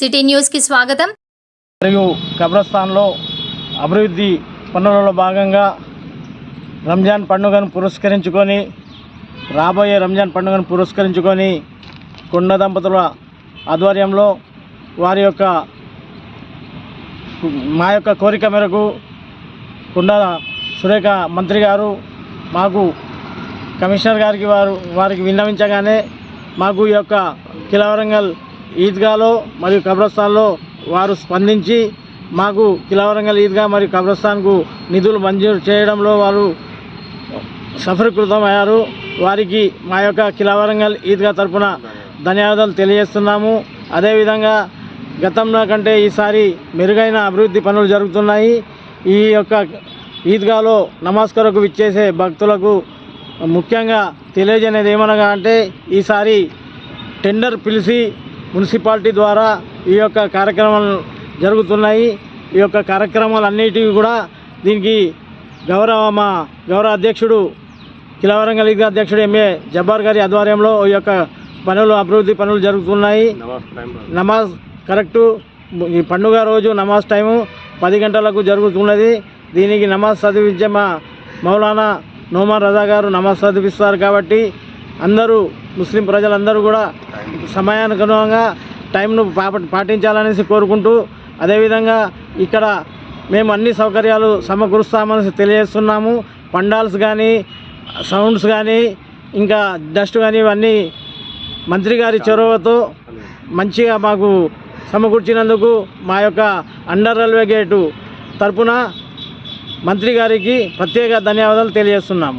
City న్యూస్కి స్వాగతం. మరియు కబ్రస్థాన్లో అభివృద్ధి పనులలో భాగంగా రంజాన్ పండుగను పురస్కరించుకొని రాబోయే రంజాన్ పండుగను పురస్కరించుకొని కొండ దంపతుల ఆధ్వర్యంలో వారి యొక్క మా యొక్క కోరిక మేరకు కొండ సురేఖ మంత్రి గారు మాకు కమిషనర్ గారికి వారు వారికి విన్నవించగానే మాకు ఈ యొక్క కిలవరంగల్ ఈద్గాలో మరియు కబ్రస్థాన్లో వారు స్పందించి మాకు కిలవరంగల్ ఈద్గా మరియు కబ్రస్థాన్కు నిధులు మంజూరు చేయడంలో వారు సఫలీకృతమయ్యారు. వారికి మా యొక్క కిలవరంగల్ ఈద్గా తరపున ధన్యవాదాలు తెలియజేస్తున్నాము. అదేవిధంగా గతంలో కంటే ఈసారి మెరుగైన అభివృద్ధి పనులు జరుగుతున్నాయి. ఈ యొక్క ఈద్గాలో నమాజ్ కొరకు విచ్చేసే భక్తులకు ముఖ్యంగా తెలియజేయనేది ఏమనగా అంటే ఈసారి టెండర్ పిలిచి మున్సిపాలిటీ ద్వారా ఈ యొక్క కార్యక్రమాలు జరుగుతున్నాయి. ఈ యొక్క కార్యక్రమాలన్నిటివి కూడా దీనికి గౌరవ మా గౌరవ అధ్యక్షుడు కిలవరంగల్ లీగ్ అధ్యక్షుడు ఎంఏ జబ్బార్ గారి ఆధ్వర్యంలో ఈ యొక్క పనులు అభివృద్ధి పనులు జరుగుతున్నాయి. నమాజ్ కరెక్టు ఈ పండుగ రోజు నమాజ్ టైము పది గంటలకు జరుగుతున్నది. దీనికి నమాజ్ చదివించే మా మౌలానా నోమాన్ రజా గారు నమాజ్ చదివిస్తారు కాబట్టి అందరూ ముస్లిం ప్రజలందరూ కూడా సమయానుగుణంగా టైంను పా- పాటించాలనేసి కోరుకుంటూ అదేవిధంగా ఇక్కడ మేము అన్ని సౌకర్యాలు సమకూరుస్తామని తెలియజేస్తున్నాము. పండాల్స్ కానీ సౌండ్స్ కానీ ఇంకా డస్ట్ కానీ ఇవన్నీ మంత్రి గారి చొరవతో మంచిగా మాకు సమకూర్చినందుకు మా యొక్క అండర్ రైల్వే గేటు తరపున మంత్రి గారికి ప్రత్యేక ధన్యవాదాలు తెలియజేస్తున్నాము.